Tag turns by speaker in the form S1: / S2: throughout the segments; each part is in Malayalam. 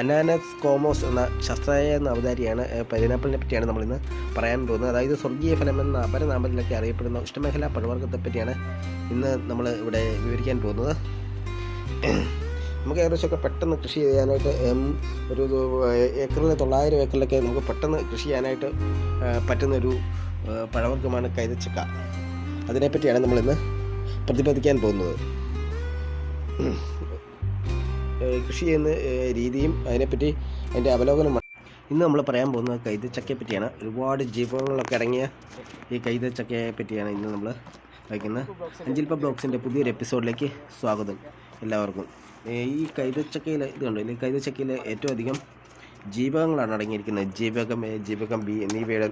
S1: അനാനസ് കോമോസ് എന്ന ശാസ്ത്രീയ അവതാരിയാണ് പൈനാപ്പിളിനെ പറ്റിയാണ് നമ്മളിന്ന് പറയാൻ പോകുന്നത്. അതായത് സ്വർഗീയ ഫലം എന്ന അപരനാമത്തിലൊക്കെ അറിയപ്പെടുന്ന ഉഷ്ണമേഖലാ പഴവർഗത്തെ പറ്റിയാണ് ഇന്ന് നമ്മൾ ഇവിടെ വിവരിക്കാൻ പോകുന്നത്. നമുക്ക് ഏകദേശമൊക്കെ പെട്ടെന്ന് കൃഷി ചെയ്യാനായിട്ട് ഒരു ഏക്കറിൽ തൊള്ളായിരം ഏക്കറിലൊക്കെ നമുക്ക് പെട്ടെന്ന് കൃഷി ചെയ്യാനായിട്ട് പറ്റുന്നൊരു പഴവർഗമാണ് കൈതച്ചക്ക. അതിനെപ്പറ്റിയാണ് നമ്മളിന്ന് പ്രതിപാദിക്കാൻ പോകുന്നത്. കൃഷി ചെയ്യുന്ന രീതിയും അതിനെപ്പറ്റി അതിന്റെ അവലോകനമാണ് ഇന്ന് നമ്മൾ പറയാൻ പോകുന്നത് കൈതച്ചക്കയെ പറ്റിയാണ് ഒരുപാട് ജീവങ്ങളൊക്കെ ഇറങ്ങിയ ഈ കൈതച്ചക്കയെ പറ്റിയാണ് ഇന്ന് നമ്മൾ വയ്ക്കുന്നത്. അഞ്ചിൽപ്പ ബ്ലോഗ്സിന്റെ പുതിയൊരു എപ്പിസോഡിലേക്ക് സ്വാഗതം എല്ലാവർക്കും. ഈ കൈതച്ചക്കയിൽ ഇതുണ്ട് ഈ കൈതച്ചക്കയിൽ ഏറ്റവും അധികം ജീവകങ്ങളാണ് അടങ്ങിയിരിക്കുന്നത്. ജീവകം എ ജീവകം ബി എന്നിവയുടെ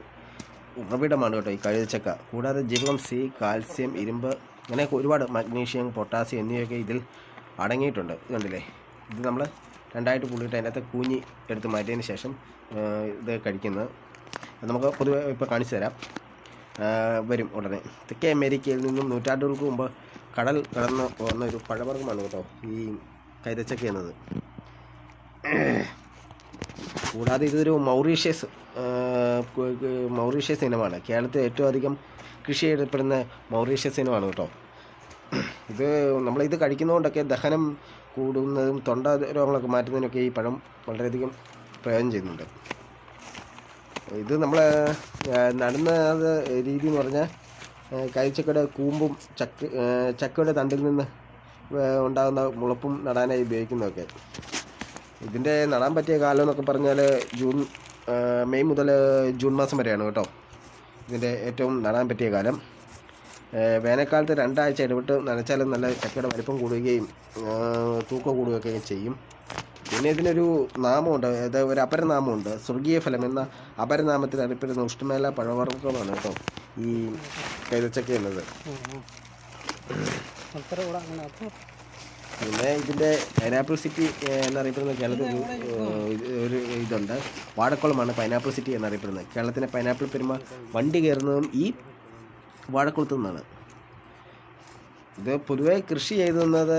S1: ഉറവിടമാണ് കേട്ടോ ഈ കഴുതച്ചക്ക കൂടാതെ ജീവകം സി കാൽസ്യം ഇരുമ്പ് അങ്ങനെ ഒരുപാട് മഗ്നീഷ്യം പൊട്ടാസ്യം എന്നിവയൊക്കെ ഇതിൽ അടങ്ങിയിട്ടുണ്ട്. ഇതുണ്ടല്ലേ ഇത് നമ്മൾ രണ്ടായിട്ട് പുള്ളിയിട്ട് അതിനകത്ത് കൂഞ്ഞി എടുത്ത് മാറ്റിയതിന് ശേഷം ഇത് കഴിക്കുന്നത്. നമുക്ക് പൊതുവെ ഇപ്പോൾ കാണിച്ചു തരാം. വരും ഉടനെ. തെക്കേ അമേരിക്കയിൽ നിന്നും നൂറ്റാണ്ടുകൾക്ക് മുമ്പ് കടൽ കടന്ന് വന്ന ഒരു പഴവർഗമാണ് കേട്ടോ ഈ കൈതച്ചക്ക എന്നത്. കൂടാതെ ഇതൊരു മൗറീഷ്യസ് മൗറീഷ്യസ് ഇനമാണ്. കേരളത്തിൽ ഏറ്റവും അധികം കൃഷി ചെയ്യപ്പെടുന്ന മൗറീഷ്യസ് ഇനമാണ് കേട്ടോ. ഇത് നമ്മളിത് കഴിക്കുന്നതുകൊണ്ടൊക്കെ ദഹനം കൂടുന്നതും തൊണ്ട രോഗങ്ങളൊക്കെ മാറ്റുന്നതിനൊക്കെ ഈ പഴം വളരെയധികം പ്രയോജനം ചെയ്യുന്നുണ്ട്. ഇത് നമ്മൾ നടുന്ന രീതി എന്ന് പറഞ്ഞാൽ കഴിച്ചക്കയുടെ കൂമ്പും ചക്ക ചക്കയുടെ തണ്ടിൽ നിന്ന് ഉണ്ടാകുന്ന മുളപ്പും നടാനായി ഉപയോഗിക്കുന്നതൊക്കെ. ഇതിന്റെ നടാൻ പറ്റിയ കാലം എന്നൊക്കെ പറഞ്ഞാൽ ജൂൺ മെയ് മുതൽ ജൂൺ മാസം വരെയാണ് കേട്ടോ. ഇതിന്റെ ഏറ്റവും നടാൻ പറ്റിയ കാലം. വേനൽക്കാലത്ത് രണ്ടാഴ്ച ഇടവിട്ട് നനച്ചാലും നല്ല ചക്കയുടെ വലിപ്പം കൂടുകയും തൂക്കം കൂടുകയൊക്കെ ചെയ്യും. പിന്നെ ഇതിനൊരു നാമമുണ്ട് അത് ഒരു അപരനാമമുണ്ട്. സ്വർഗീയ ഫലം എന്ന അപരനാമത്തിൽ അറിയപ്പെടുന്ന ഉഷ്ണമേല പഴവർഗമാണ് കേട്ടോ ഈ കൈതച്ചക്ക എന്നത്. പിന്നെ ഇതിന്റെ പൈനാപ്പിൾ സിറ്റി എന്നറിയപ്പെടുന്ന കേരളത്തിൽ ഒരു ഇതുണ്ട്. വാഴക്കുളമാണ് പൈനാപ്പിൾ സിറ്റി എന്നറിയപ്പെടുന്നത്. കേരളത്തിന്റെ പൈനാപ്പിൾ പെരുമ വണ്ടി കയറുന്നതും ഈ വാഴക്കുളത്തു നിന്നാണ് ഇത് പൊതുവെ കൃഷി ചെയ്തുന്നത്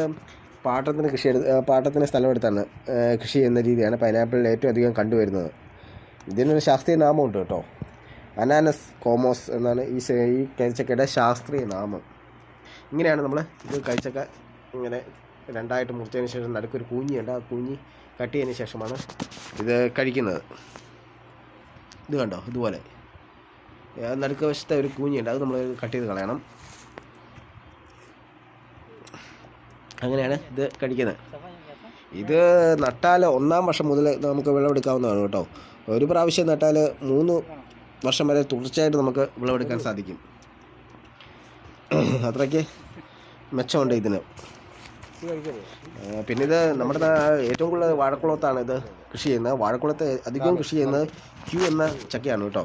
S1: പാട്ടത്തിന് കൃഷി എടുത്ത് പാട്ടത്തിന് സ്ഥലമെടുത്താണ് കൃഷി ചെയ്യുന്ന രീതിയാണ് പൈനാപ്പിളിൽ ഏറ്റവും അധികം കണ്ടുവരുന്നത്. ഇതിനൊരു ശാസ്ത്രീയ നാമം ഉണ്ട് കേട്ടോ. അനാനസ് കോമോസ് എന്നാണ് ഈ ഈ കഴിച്ചക്കയുടെ ശാസ്ത്രീയ നാമം. ഇങ്ങനെയാണ് നമ്മൾ ഇത് കഴിച്ചക്ക ഇങ്ങനെ രണ്ടായിട്ട് മുറിച്ചതിന് ശേഷം നടുക്കൊരു കുഞ്ഞിയുണ്ട് ആ കുഞ്ഞി കട്ട് ചെയ്തതിന് ശേഷമാണ് ഇത് കഴിക്കുന്നത്. ഇത് കണ്ടോ? ഇതുപോലെ. നടുക്ക് വശത്തെ ഒരു കൂഞ്ഞിയുണ്ട് അത് നമ്മൾ കട്ട് ചെയ്ത് കളയണം. അങ്ങനെയാണ് ഇത് കഴിക്കുന്നത് ഇത് നട്ടാൽ ഒന്നാം വർഷം മുതൽ നമുക്ക് വിളവെടുക്കാവുന്നതാണ് കേട്ടോ. ഒരു പ്രാവശ്യം നട്ടാൽ മൂന്ന് വർഷം വരെ തുടർച്ചയായിട്ട് നമുക്ക് വിളവെടുക്കാൻ സാധിക്കും. അത്രയ്ക്ക് മെച്ചമുണ്ട് ഇതിന്. പിന്നെ ഇത് നമ്മുടെ ഏറ്റവും കൂടുതൽ വാഴക്കുളത്താണ് ഇത് കൃഷി ചെയ്യുന്നത്. വാഴക്കുളത്ത് അധികം കൃഷി ചെയ്യുന്നത് ക്യൂ എന്ന ചക്കയാണ് കേട്ടോ.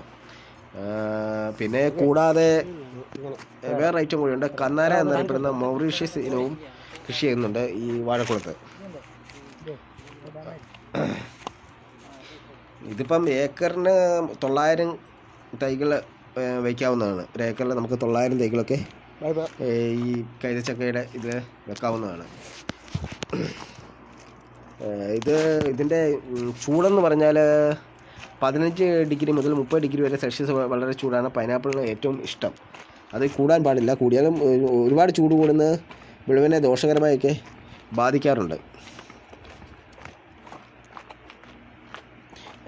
S1: പിന്നെ കൂടാതെ വേറെ ഐറ്റം കൂടിയുണ്ട് കന്നാര എന്നറിയപ്പെടുന്ന മൗറീഷ്യസ് ഇനവും കൃഷി ചെയ്യുന്നുണ്ട് ഈ വാഴക്കുളത്ത്. ഇതിപ്പം ഏക്കറിന് തൊള്ളായിരം തൈകൾ വയ്ക്കാവുന്നതാണ്. ഒരു ഏക്കറിൽ നമുക്ക് തൊള്ളായിരം തൈകളൊക്കെ ഈ കൈതച്ചക്കയുടെ ഇതിൽ വെക്കാവുന്നതാണ്. ഇത് ഇതിന്റെ ചൂടെന്ന് പറഞ്ഞാൽ പതിനഞ്ച് ഡിഗ്രി മുതൽ മുപ്പത് ഡിഗ്രി വരെ സെൽഷ്യസ് വളരെ ചൂടാണ്. പൈനാപ്പിളിന് ഏറ്റവും ഇഷ്ടം. അത് കൂടാൻ പാടില്ല. കൂടിയാലും ഒരുപാട് ചൂട് കൂടുന്നത് വിളവിനെ ദോഷകരമായൊക്കെ ബാധിക്കാറുണ്ട്.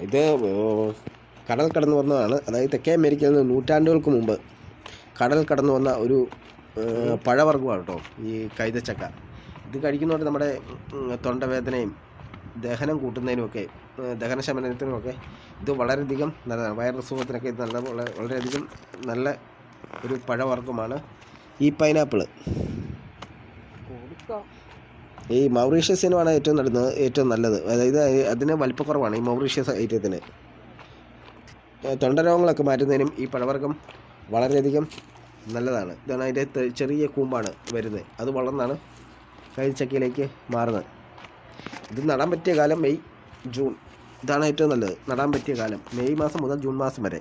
S1: ഇത് കടൽ കടന്നു വന്നതാണ്. അതായത് തെക്കേ അമേരിക്കയിൽ നിന്ന് നൂറ്റാണ്ടുകൾക്ക് മുമ്പ് കടൽ കടന്നു വന്ന ഒരു പഴവർഗമാണ് കേട്ടോ ഈ കൈതച്ചക്ക. ഇത് കഴിക്കുന്നതുകൊണ്ട് നമ്മുടെ തൊണ്ടവേദനയും ദഹനം കൂട്ടുന്നതിനുമൊക്കെ ഏർ, ദഹന ശമനത്തിനുമൊക്കെ ഇത് വളരെയധികം നല്ലതാണ്. വൈറസ് സുഖത്തിനൊക്കെ ഇത് നല്ല വള- വളരെയധികം നല്ല ഒരു പഴവർഗമാണ് ഈ പൈനാപ്പിൾ. ഈ മൗറീഷ്യസിനുമാണ് ഏറ്റവും നടുന്നത് ഏറ്റവും നല്ലത്. അതായത് അതിന് വലിപ്പക്കുറവാണ് ഈ മൗറീഷ്യസ് ഐറ്റത്തിന്. തൊണ്ടരോഗങ്ങളൊക്കെ മാറ്റുന്നതിനും ഈ പഴവർഗം വളരെയധികം നല്ലതാണ്. ഇതാണ് അതിന്റെ ചെറിയ കൂമ്പാണ് വരുന്നത്. അത് വളർന്നാണ് കൈച്ചക്കയിലേക്ക് മാറുന്നത്. ഇത് നടാൻ പറ്റിയ കാലം മെയ് ജൂൺ. ഇതാണ് ഏറ്റവും നല്ലത്. നടാൻ പറ്റിയ കാലം. മെയ് മാസം മുതൽ ജൂൺ മാസം വരെ.